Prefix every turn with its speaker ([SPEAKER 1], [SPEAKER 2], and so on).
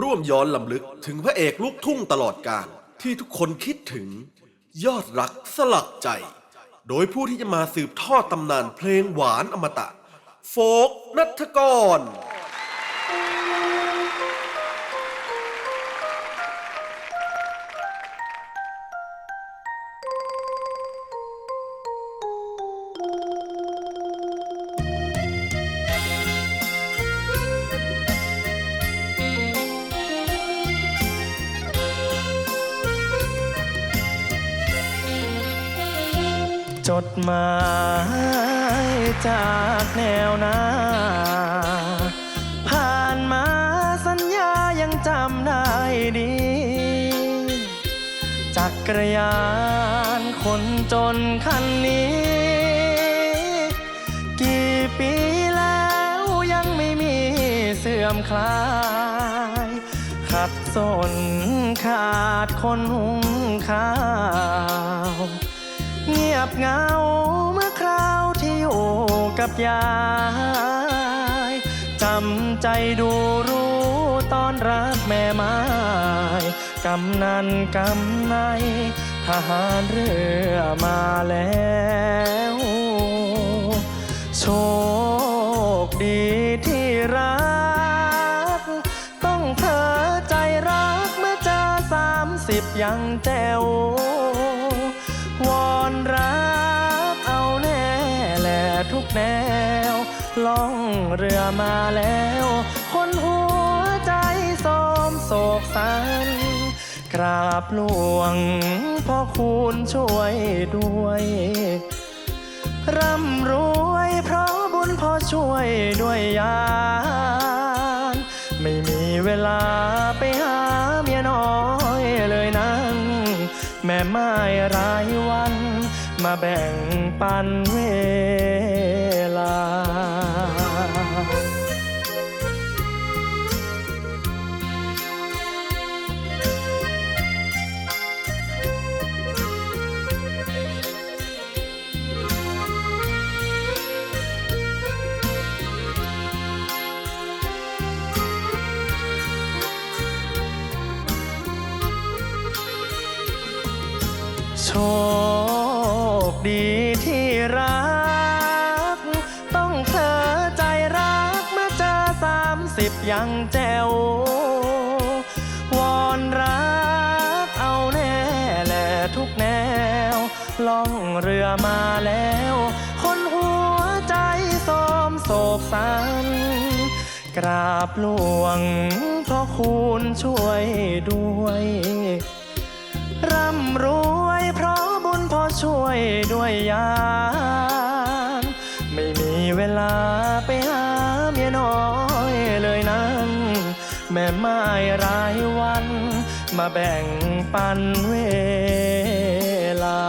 [SPEAKER 1] ร่วมย้อนลำลึกถึงพระเอกลูกทุ่งตลอดกาลที่ทุกคนคิดถึง ยอดรักสลักใจ โดยผู้ที่จะมาสืบทอดตำนานเพลงหวานอมตะ โฟกนัทกร
[SPEAKER 2] จดหมายจากแนวหน้า ผ่านมาสัญญายังจำได้ดี จักรยานคนจนคันนี้ กี่ปีแล้วยังไม่มีเสื่อมคลาย ขัดสนขาดคนหุงข้าว งียบเงาเมื่อคราวที่อยู่กับยายจำใจดูรู้ตอนรักแม่ไม้กำนันกำในทหารเรือมาแล้วโชคดีที่รัก ต้องเธอใจรักเมื่อเจอสามสิบยังแจ๋ว แนว ล่องเรือมาแล้ว คนหัวใจโสมโศกสัน กราบหลวงพ่อคุณช่วยด้วย ร่ำรวยเพราะบุญพ่อช่วยด้วยยา ม่ไม้รายวัน มาแบ่งปันเวลา โชคดีที่รัก ต้องเธอใจรักเมื่อเจอสามสิบยังแจ๋ววอนรักเอาแน่แหละทุกแนว ล่องเรือมาแล้ว คนหัวใจโสมโศกสันกราบหลวงพ่อคุณช่วยด้วย ร่ำรวย เพราะบุญพอช่วยด้วยยานไม่มีเวลาไปหาเมียน้อยเลยนั้น แม่ไม้รายวัน มาแบ่งปันเวลา